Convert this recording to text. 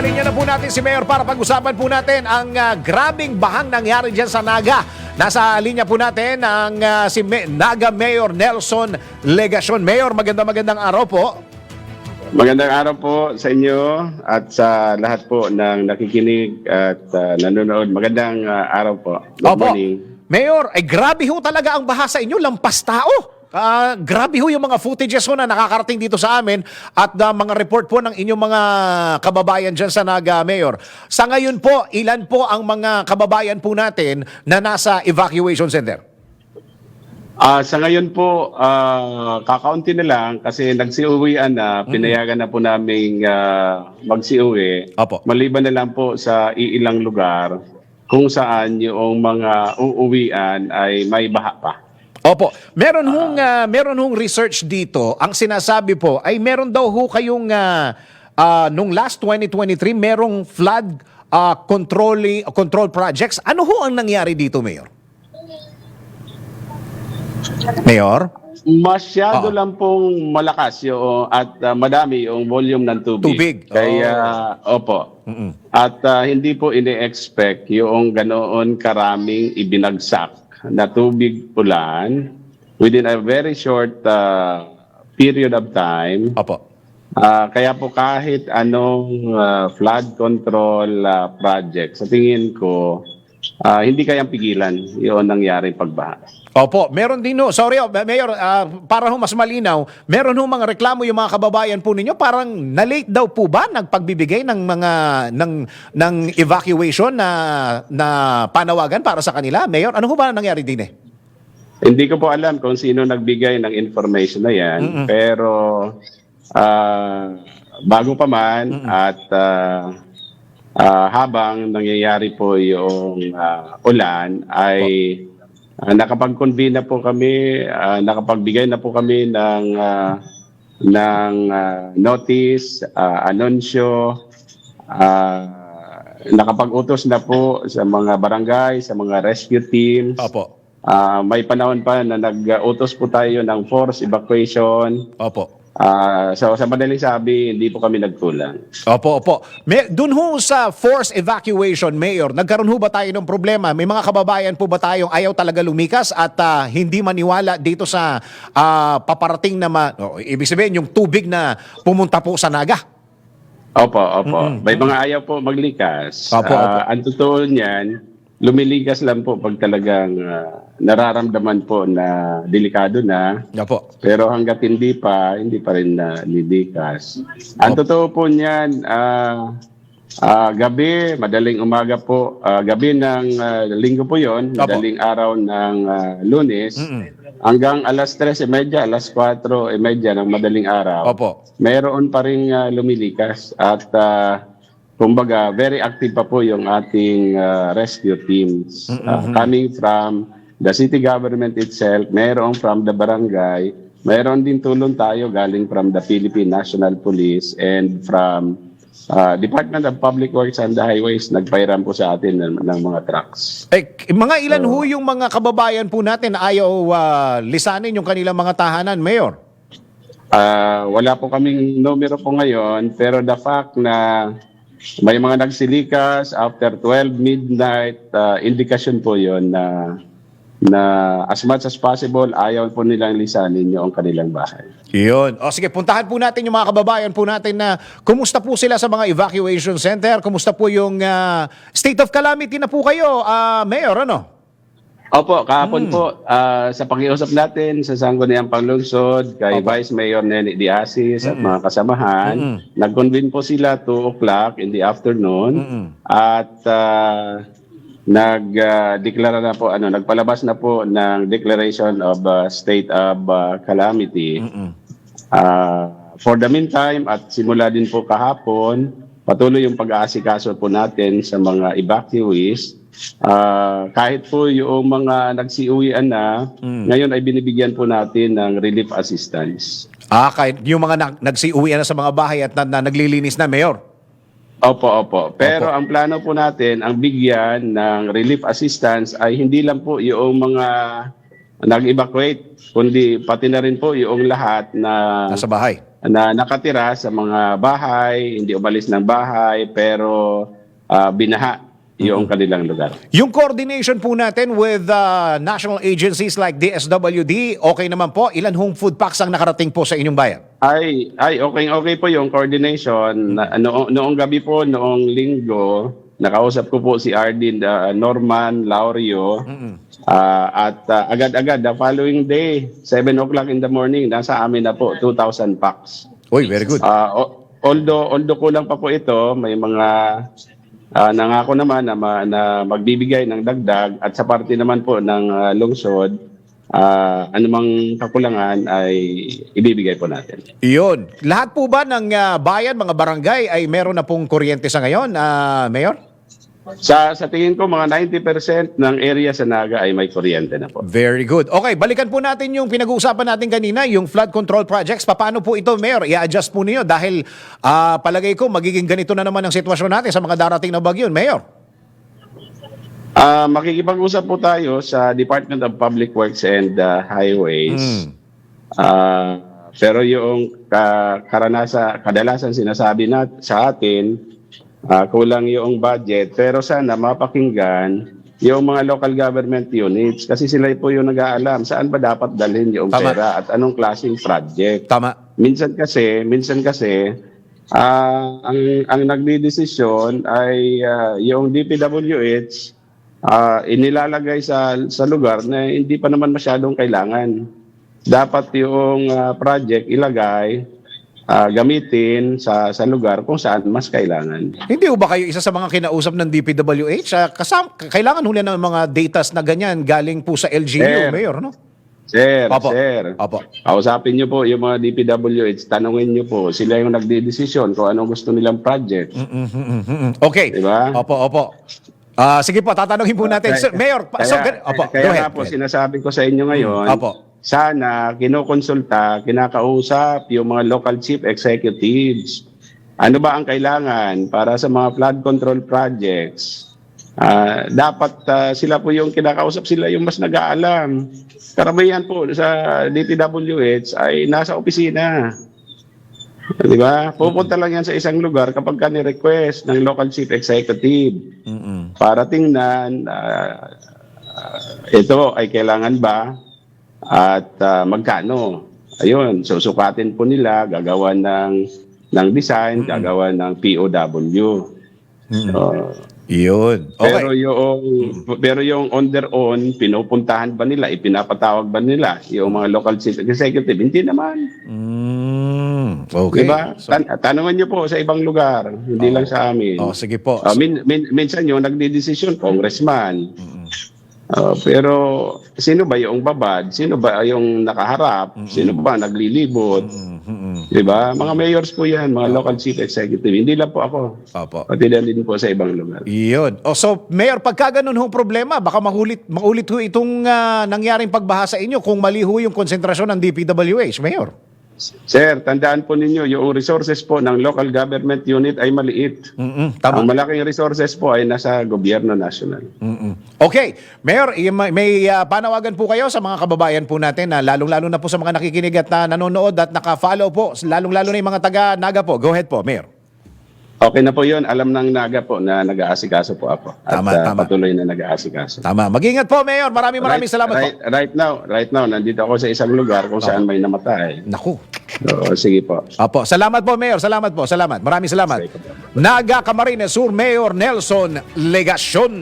Nasa linya na po natin si Mayor para pag-usapan po natin ang ah, grabing bahang nangyari dyan sa Naga. Nasa linya po natin ang ah, si Me- Naga Mayor Nelson Legacion. Mayor, maganda magandang araw po. Magandang araw po sa inyo at sa lahat po ng nakikinig at uh, nanonood. Magandang uh, araw po. Good Opo. morning. Mayor, ay grabe ho talaga ang baha sa inyo, lampas tao. Ah, grabe ho yung mga footages ho na nakakarating dito sa amin at ah, mga report po ng inyong mga kababayan dyan sa Naga, Mayor. Sa ngayon po, ilan po ang mga kababayan po natin na nasa evacuation center? Ah, sa ngayon po, ah, kakaunti na lang kasi nagsiuwian na, pinayagan na po namin uh, magsiuwi. Opo. Maliban na lang po sa iilang lugar kung saan yung mga uuwian ay may baha pa. Opo. Meron hong ah, meron hong research dito. Ang sinasabi po ay meron daw ho kayong ah, ah, nung last 2023 merong flood ah, control control projects. Ano ho ang nangyari dito, Mayor? Mayor? Masyado Oo. lang pong malakas yung at uh, madami yung volume ng tubig. Tubig. Kaya opo. Mm-mm. At uh, hindi po ini-expect yung ganoon karaming ibinagsak na tubig ulan within a very short uh, period of time. Opo. Ah, kaya po kahit anong ah, flood control ah, project, sa tingin ko, ah, hindi kayang pigilan yung nangyari pagbaha. Opo, meron din ho. Sorry, oh, Mayor, ah, para ho mas malinaw, meron ho mga reklamo yung mga kababayan po ninyo. Parang na-late daw po ba nagpagbibigay ng mga ng ng evacuation na na panawagan para sa kanila? Mayor, ano ho ba nangyari din eh? Hindi ko po alam kung sino nagbigay ng information na yan, pero ah, bago pa man at ah, ah, habang nangyayari po yung ah, ulan ay ah, nakapag-convene na po kami, ah, nakapagbigay na po kami ng ah, ng ah, notice, ah, anunsyo, ah, nakapag-utos na po sa mga barangay, sa mga rescue teams. Opo. Ah, may panahon pa na nag-utos po tayo ng force evacuation. Opo. Ah, so sa madaling sabi, hindi po kami nagkulang. Opo, opo. May, dun ho sa forced evacuation, Mayor, nagkaroon ho ba tayo ng problema? May mga kababayan po ba tayong ayaw talaga lumikas at ah, hindi maniwala dito sa ah, paparating na, ma- oh, ibig sabihin, yung tubig na pumunta po sa Naga? Opo, opo. May mga ayaw po maglikas. Opo, Ah, Ang totoo niyan, lumiligas lang po pag talagang ah, nararamdaman po na delikado na. Opo. Pero hanggat hindi pa, hindi pa rin na lilikas. Ang totoo po niyan, ah, ah, gabi, madaling umaga po, ah, gabi ng ah, linggo po yon, Opo. madaling araw ng ah, lunes, Mm-mm. hanggang alas 3.30, alas 4.30 ng madaling araw, Opo. mayroon pa rin ah, lumilikas at ah, kumbaga very active pa po yung ating ah, rescue teams Ah, coming from the city government itself, mayroon from the barangay, mayroon din tulong tayo galing from the Philippine National Police and from ah, Department of Public Works and the Highways nagpairam po sa atin ng, ng mga trucks. Eh, mga ilan ho yung mga kababayan po natin na ayaw ah, lisanin yung kanilang mga tahanan, Mayor? Ah, wala po kaming numero po ngayon, pero the fact na may mga nagsilikas after 12 midnight, ah, indikasyon po yon na na as much as possible, ayaw po nilang lisanin yung kanilang bahay. Yun. O sige, puntahan po natin yung mga kababayan po natin na kumusta po sila sa mga evacuation center? Kumusta po yung ah, state of calamity na po kayo, ah, Mayor, ano? Opo, kahapon po, ah, sa pakiusap natin sa Sangguniang Panglungsod, kay. Vice Mayor Nenny Diasis at mga kasamahan, nag-convene po sila 2 o'clock in the afternoon at ah, nag-deklara na po, ano, nagpalabas na po ng declaration of ah, state of ah, calamity. Ah, for the meantime, at simula din po kahapon, patuloy yung pag-aasikaso po natin sa mga evacuees. Ah, kahit po yung mga nagsiuwian na, ngayon ay binibigyan po natin ng relief assistance. Ah, kahit yung mga nag nagsiuwi na sa mga bahay at na, na naglilinis na, Mayor. Opo, opo. Pero Opo. ang plano po natin, ang bigyan ng relief assistance ay hindi lang po yung mga nag-evacuate, kundi pati na rin po yung lahat na Nasa bahay. na nakatira sa mga bahay, hindi umalis ng bahay, pero ah, binaha yung kanilang lugar. Yung coordination po natin with uh, national agencies like DSWD, okay naman po. Ilan hong food packs ang nakarating po sa inyong bayan? Ay, ay okay okay po yung coordination. Na, noong, noong gabi po, noong linggo, nakausap ko po si Ardin uh, Norman Laurio. Ah, at ah, agad-agad, the following day, 7 o'clock in the morning, nasa amin na po, 2,000 packs. Uy, very good. O- although, although kulang pa po ito, may mga ah, nangako naman na, ma- na magbibigay ng dagdag at sa parte naman po ng ah, lungsod, ah, anumang kakulangan ay ibibigay po natin. Iyon. Lahat po ba ng uh, bayan, mga barangay ay meron na pong kuryente sa ngayon, uh, Mayor? Sa sa tingin ko mga 90% ng area sa Naga ay may kuryente na po. Very good. Okay, balikan po natin yung pinag-uusapan natin kanina, yung flood control projects. Paano po ito, Mayor? I-adjust po niyo dahil ah, palagay ko magiging ganito na naman ang sitwasyon natin sa mga darating na bagyo, Mayor. Ah, makikipag-usap po tayo sa Department of Public Works and ah, Highways. Mm. Ah, pero yung ka, karanasa, kadalasan sinasabi na sa atin, ah, kulang yung budget. Pero sana mapakinggan yung mga local government units kasi sila po yung nag-aalam saan ba dapat dalhin yung Tama. pera at anong klaseng project. Tama. Minsan kasi, minsan kasi ah, ang ang nagdidesisyon ay ah, yung DPWH ah, inilalagay sa sa lugar na hindi pa naman masyadong kailangan. Dapat yung ah, project ilagay ah, gamitin sa sa lugar kung saan mas kailangan. Hindi ba kayo isa sa mga kinausap ng DPWH? Uh, kasam, kailangan huli ng mga datas na ganyan galing po sa LGU, Sir. Mayor, no? Sir, Opo. sir. Opo. Kausapin niyo po yung mga DPWH, tanungin niyo po, sila yung nagdidesisyon kung anong gusto nilang project. Mm, mm, mm. Okay. Diba? Opo, opo. Ah, sige po, tatanungin po natin. Sir, Mayor, pa- so, kaya, opo, kaya go ahead. po, go ahead. sinasabi ko sa inyo ngayon, opo. Sana kinukonsulta, kinakausap yung mga local chief executives. Ano ba ang kailangan para sa mga flood control projects? Ah, dapat ah, sila po yung kinakausap, sila yung mas nag-aalam. Karamihan po sa DPWH ay nasa opisina. Di ba? Pupunta lang yan sa isang lugar kapag ka ni-request ng local chief executive Mm-mm. para tingnan ah, ah, ito ay kailangan ba at ah, magkano. Ayun, susukatin po nila, gagawa ng ng design, gagawa ng POW. Mm-mm. So, Yun. Okay. Pero yung pero yung on their own, pinupuntahan ba nila, ipinapatawag ba nila yung mga local chief executive? Hindi naman. Mm, okay. 'Di ba? So, Tan- tanungan niyo po sa ibang lugar, hindi lang sa amin. oh, sige po. Ah, min, min, minsan yung nagdidesisyon, congressman. Ah, pero sino ba yung babad? Sino ba yung nakaharap? Sino ba naglilibot? Mm-mm. Di ba? Mga mayors po yan, mga local chief executive. Hindi lang po ako. Opo. Pati na din po sa ibang lugar. Iyon. O so, Mayor, pagka ganun hong problema, baka mahulit, maulit ho itong ah, nangyaring pagbaha sa inyo kung mali ho yung konsentrasyon ng DPWH, Mayor. Sir, tandaan po ninyo, yung resources po ng local government unit ay maliit. Mm-mm. Ang Tama. malaking resources po ay nasa gobyerno national. Mm-mm. Okay. Mayor, may, may ah, panawagan po kayo sa mga kababayan po natin na lalong-lalo na po sa mga nakikinig at na nanonood at naka-follow po, lalong-lalo na yung mga taga-naga po. Go ahead po, Mayor. Okay na po yun. Alam ng naga po na nag-aasikaso po ako. At Tama, ah, tama. patuloy na nag-aasikaso. Tama. Mag-ingat po, Mayor. Maraming maraming right, salamat right, po. Right now, right now, nandito ako sa isang lugar kung saan may namatay. Naku. So, sige po. Opo, salamat po Mayor, salamat po, salamat. Maraming salamat. Naga Camarines Sur Mayor Nelson Legasyon.